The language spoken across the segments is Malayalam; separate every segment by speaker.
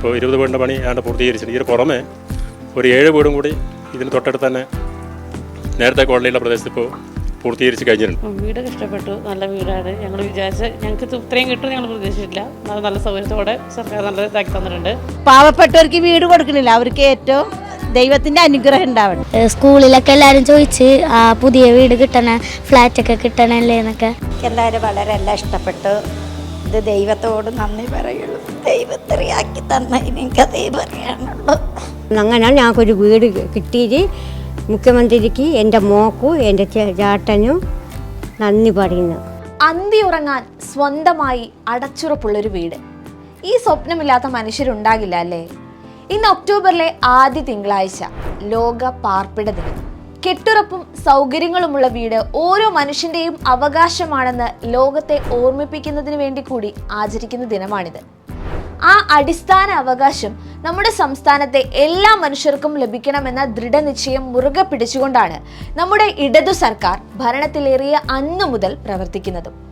Speaker 1: ഇപ്പോൾ ഇരുപത് വീടിന്റെ പണി ഏതാണ്ട് പൂർത്തീകരിച്ചത് ഇതിന് പുറമെ ഒരു ഏഴ് വീടും കൂടി ഇതിന് തൊട്ടടുത്ത് തന്നെ നേരത്തെ കോളനിയുള്ള പ്രദേശത്ത് ഇപ്പോൾ പൂർത്തീകരിച്ച് കഴിഞ്ഞിട്ടുണ്ട്.
Speaker 2: വീട് കഷ്ടപ്പെട്ടു ഇഷ്ടപ്പെട്ടു. നല്ല വീടാണ്. ഞങ്ങൾ വിചാരിച്ച ഞങ്ങൾക്ക് ഇത് ഇത്രയും കിട്ടും ഞങ്ങൾ പ്രതീക്ഷിച്ചില്ല നല്ല നല്ല സൗകര്യത്തോടെ സർക്കാർ നല്ല ഇതാക്കി തന്നിട്ടുണ്ട്.
Speaker 3: പാവപ്പെട്ടവർക്ക് വീട് കൊടുക്കണില്ല അവർക്ക് ഏറ്റവും ദൈവത്തിന്റെ അനുഗ്രഹം ഉണ്ടാവണം.
Speaker 4: സ്കൂളിലൊക്കെ എല്ലാവരും ചോദിച്ച് ആ പുതിയ വീട് കിട്ടണ ഫ്ലാറ്റൊക്കെ കിട്ടണല്ലേ എന്നൊക്കെ.
Speaker 5: എല്ലാവരും വളരെ എല്ലാം ഇഷ്ടപ്പെട്ടു. ഇത് ദൈവത്തോട് നന്ദി പറയുള്ളൂ. ദൈവത്തിറിയാക്കി തന്നതിന് എനിക്ക് അതേ പറയാനുള്ളൂ.
Speaker 6: അങ്ങനെ ഞങ്ങൾക്കൊരു വീട് കിട്ടിയിട്ട് മുഖ്യമന്ത്രിക്ക് എന്റെ മോക്കും എന്റെ ചേട്ടനും നന്ദി പറയുന്നു.
Speaker 7: അന്തി ഉറങ്ങാൻ സ്വന്തമായി അടച്ചുറപ്പുള്ളൊരു വീട്. ഈ സ്വപ്നമില്ലാത്ത മനുഷ്യരുണ്ടാകില്ല അല്ലേ? ഇന്ന് ഒക്ടോബറിലെ ആദ്യ തിങ്കളാഴ്ച ലോക പാർപ്പിട ദിനം. കെട്ടുറപ്പും സൗകര്യങ്ങളുമുള്ള വീട് ഓരോ മനുഷ്യന്റെയും അവകാശമാണെന്ന് ലോകത്തെ ഓർമ്മിപ്പിക്കുന്നതിന് വേണ്ടി കൂടി ആചരിക്കുന്ന ദിനമാണിത്. ആ അടിസ്ഥാന അവകാശം നമ്മുടെ സംസ്ഥാനത്തെ എല്ലാ മനുഷ്യർക്കും ലഭിക്കണമെന്ന ദൃഢനിശ്ചയം മുറുകെ പിടിച്ചുകൊണ്ടാണ് നമ്മുടെ ഇടതു സർക്കാർ ഭരണത്തിലേറിയ അന്നു മുതൽ പ്രവർത്തിക്കുന്നതും.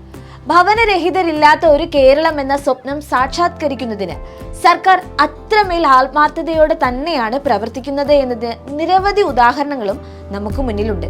Speaker 7: ഭവനരഹിതരില്ലാത്ത ഒരു കേരളം എന്ന സ്വപ്നം സാക്ഷാത്കരിക്കുന്നതിന് സർക്കാർ അത്രമേൽ ആത്മാർത്ഥതയോടെ തന്നെയാണ് പ്രവർത്തിക്കുന്നത് എന്നതിന് നിരവധി ഉദാഹരണങ്ങളും നമുക്ക് മുന്നിലുണ്ട്.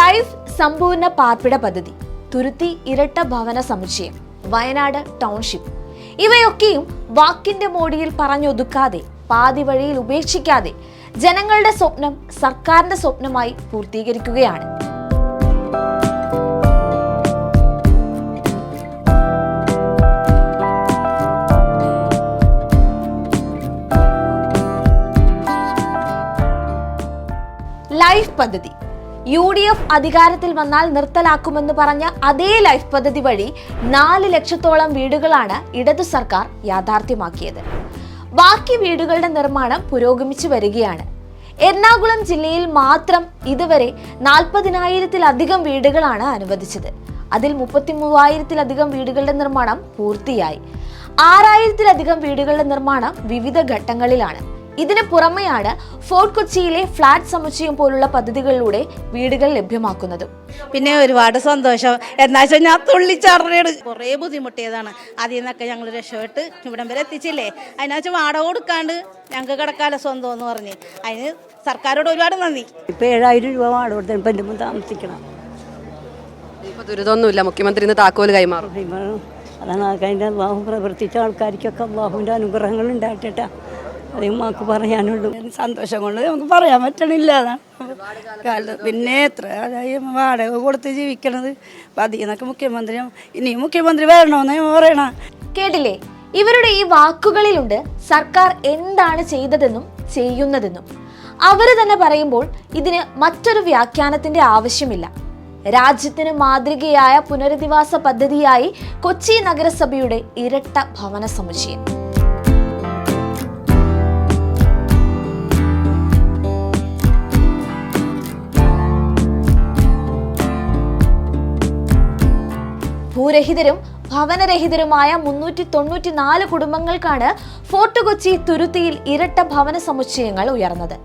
Speaker 7: ലൈഫ് സമ്പൂർണ പാർപ്പിട പദ്ധതി. തുരുത്തി ഇരട്ട ഭവന സമുച്ചയം വയനാട് ടൗൺഷിപ്പ്. ഇവയൊക്കെയും വാക്കിന്റെ മോടിയിൽ പറഞ്ഞൊതുക്കാതെ പാതി വഴിയിൽ ഉപേക്ഷിക്കാതെ ജനങ്ങളുടെ സ്വപ്നം സർക്കാരിന്റെ സ്വപ്നമായി പൂർത്തീകരിക്കുകയാണ്. ലൈഫ് പദ്ധതി യു ഡി എഫ് അധികാരത്തിൽ വന്നാൽ നിർത്തലാക്കുമെന്ന് പറഞ്ഞ അതേ ലൈഫ് പദ്ധതി വഴി നാല് ലക്ഷത്തോളം വീടുകളാണ് ഇടതു സർക്കാർ യാഥാർത്ഥ്യമാക്കിയത്. ബാക്കി വീടുകളുടെ നിർമ്മാണം പുരോഗമിച്ചു വരികയാണ്. എറണാകുളം ജില്ലയിൽ മാത്രം ഇതുവരെ നാൽപ്പതിനായിരത്തിലധികം വീടുകളാണ് അനുവദിച്ചത്. അതിൽ മുപ്പത്തി മൂവായിരത്തിലധികം വീടുകളുടെ നിർമ്മാണം പൂർത്തിയായി. ആറായിരത്തിലധികം വീടുകളുടെ നിർമ്മാണം വിവിധ ഘട്ടങ്ങളിലാണ്. ഇതിന് പുറമെയാണ് ഫോർട്ട് കൊച്ചിയിലെ ഫ്ളാറ്റ് സമുച്ചയം പോലുള്ള പദ്ധതികളിലൂടെ വീടുകൾ ലഭ്യമാക്കുന്നത്.
Speaker 3: പിന്നെ ഒരുപാട് സന്തോഷം. എന്നാ വെച്ചാൽ ഞാൻ തുള്ളിച്ചാറിനോട് കുറേ ബുദ്ധിമുട്ടിയതാണ്. അതിൽ നിന്നൊക്കെ ഞങ്ങൾ രക്ഷപ്പെട്ട് ഇവിടം വരെ എത്തിച്ചില്ലേ? അതിനാച്ച് വാടക കൊടുക്കാണ്ട് ഞങ്ങൾക്ക് കിടക്കാല സ്വന്തം എന്ന് പറഞ്ഞ്. അതിന് സർക്കാരോട് ഒരുപാട് നന്ദി.
Speaker 6: ഇപ്പം ഏഴായിരം രൂപ വാടക കൊടുത്ത് ഇപ്പം എന്റെ മുമ്പ് താമസിക്കണം
Speaker 8: ദുരിതമൊന്നുമില്ല. മുഖ്യമന്ത്രി ഇന്ന് താക്കോൽ കൈമാറും.
Speaker 6: അതാണ് അതിന്റെ അള്ളാഹു പ്രവർത്തിച്ച ആൾക്കാർക്കൊക്കെ അള്ളാഹുവിന്റെ അനുഗ്രഹങ്ങൾ ഉണ്ടായിട്ടാ അതേ മാക്ക് പറയാനുള്ളൂ.
Speaker 3: സന്തോഷം കൊണ്ട് നമുക്ക് പറയാൻ പറ്റണില്ല. കാലത്ത് പിന്നെ എത്ര അതായത് വാടക കൊടുത്ത് ജീവിക്കണത്. അതിൽ നിന്നൊക്കെ മുഖ്യമന്ത്രി ഇനി മുഖ്യമന്ത്രി വരണമെന്ന് പറയണ.
Speaker 7: കേട്ടില്ലേ? ഇവരുടെ ഈ വാക്കുകളിലുണ്ട് സർക്കാർ എന്താണ് ചെയ്തതെന്നും ചെയ്യുന്നതെന്നും. അവർ തന്നെ പറയുമ്പോൾ ഇതിന് മറ്റൊരു വ്യാഖ്യാനത്തിന്റെ ആവശ്യമില്ല. രാജ്യത്തിന് മാതൃകയായ പുനരധിവാസ പദ്ധതിയായി കൊച്ചി നഗരസഭയുടെ ഇരട്ട ഭവന സമുച്ചയം. ഭൂരഹിതരും ഭവനരഹിതരുമായ മുന്നൂറ്റി തൊണ്ണൂറ്റി നാല് കുടുംബങ്ങൾക്കാണ് ഫോർട്ട് കൊച്ചി തുരുത്തിയിൽ ഇരട്ട ഭവന സമുച്ചയങ്ങൾ ഉയർന്നത്.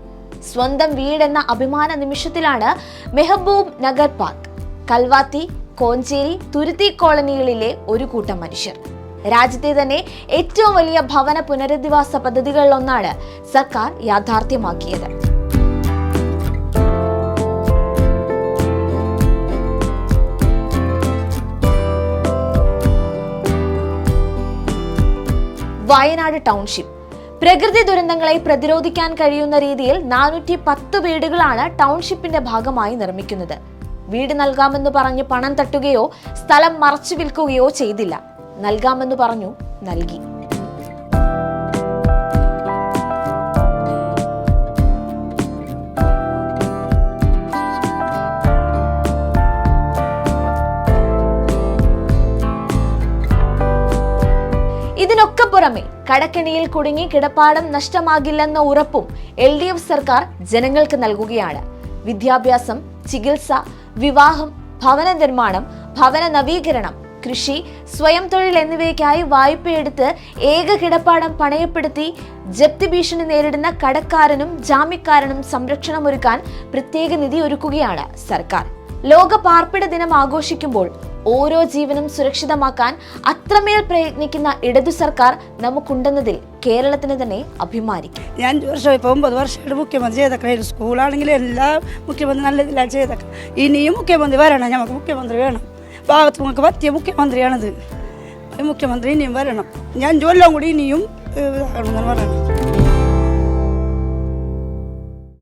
Speaker 7: സ്വന്തം വീടെന്ന അഭിമാന നിമിഷത്തിലാണ് മെഹബൂബ് നഗർ പാർക്ക്. കൽവാത്തി കോഞ്ചേരി തുരുത്തി കോളനികളിലെ ഒരു കൂട്ടം മനുഷ്യർ. രാജ്യത്തെ തന്നെ ഏറ്റവും വലിയ ഭവന പുനരധിവാസ പദ്ധതികളിലൊന്നാണ് സർക്കാർ യാഥാർത്ഥ്യമാക്കിയത്. വയനാട് ടൗൺഷിപ്പ്. പ്രകൃതി ദുരന്തങ്ങളെ പ്രതിരോധിക്കാൻ കഴിയുന്ന രീതിയിൽ നാനൂറ്റി പത്ത് വീടുകളാണ് ടൗൺഷിപ്പിന്റെ ഭാഗമായി നിർമ്മിക്കുന്നത്. വീട് നൽകാമെന്ന് പറഞ്ഞ് പണം തട്ടുകയോ സ്ഥലം മറച്ചു വിൽക്കുകയോ ചെയ്തില്ല. നൽകാമെന്ന് പറഞ്ഞു നൽകി. ഇതിനൊക്കെ പുറമെ കടക്കെണിയിൽ കുടുങ്ങി കിടപ്പാടം നഷ്ടമാകില്ലെന്ന ഉറപ്പും എൽ ഡി എഫ് സർക്കാർ ജനങ്ങൾക്ക് നൽകുകയാണ്. വിദ്യാഭ്യാസം ചികിത്സ വിവാഹം ഭവന നിർമ്മാണം ഭവന നവീകരണം കൃഷി സ്വയം തൊഴിൽ എന്നിവയ്ക്കായി വായ്പയെടുത്ത് ഏക കിടപ്പാടം പണയപ്പെടുത്തി ജപ്തി ഭീഷണി നേരിടുന്ന കടക്കാരനും ജാമ്യക്കാരനും സംരക്ഷണമൊരുക്കാൻ പ്രത്യേക നിധി ഒരുക്കുകയാണ് സർക്കാർ. ലോക പാർപ്പിട ദിനം ആഘോഷിക്കുമ്പോൾ ഓരോ ജീവനും സുരക്ഷിതമാക്കാൻ അത്രമേൽ പ്രയത്നിക്കുന്ന ഇടതു സർക്കാർ നമുക്കുണ്ടെന്നതിൽ കേരളത്തിന് തന്നെ അഭിമാനിക്കും.
Speaker 9: ഞാൻ അഞ്ച് വർഷം ഇപ്പോൾ ഒമ്പത് വർഷമായിട്ട് മുഖ്യമന്ത്രി ചെയ്തേക്കണം. സ്കൂളാണെങ്കിലും എല്ലാ മുഖ്യമന്ത്രി നല്ല ഇതിലാണ് ചെയ്തൊക്കെ ഇനിയും മുഖ്യമന്ത്രി വരണം. ഞങ്ങൾക്ക് മുഖ്യമന്ത്രി വേണം. ഭാഗത്ത് നമുക്ക് പറ്റിയ മുഖ്യമന്ത്രിയാണിത്. മുഖ്യമന്ത്രി ഇനിയും വരണം. ഞാൻ കൊല്ലം കൂടി ഇനിയും പറയണം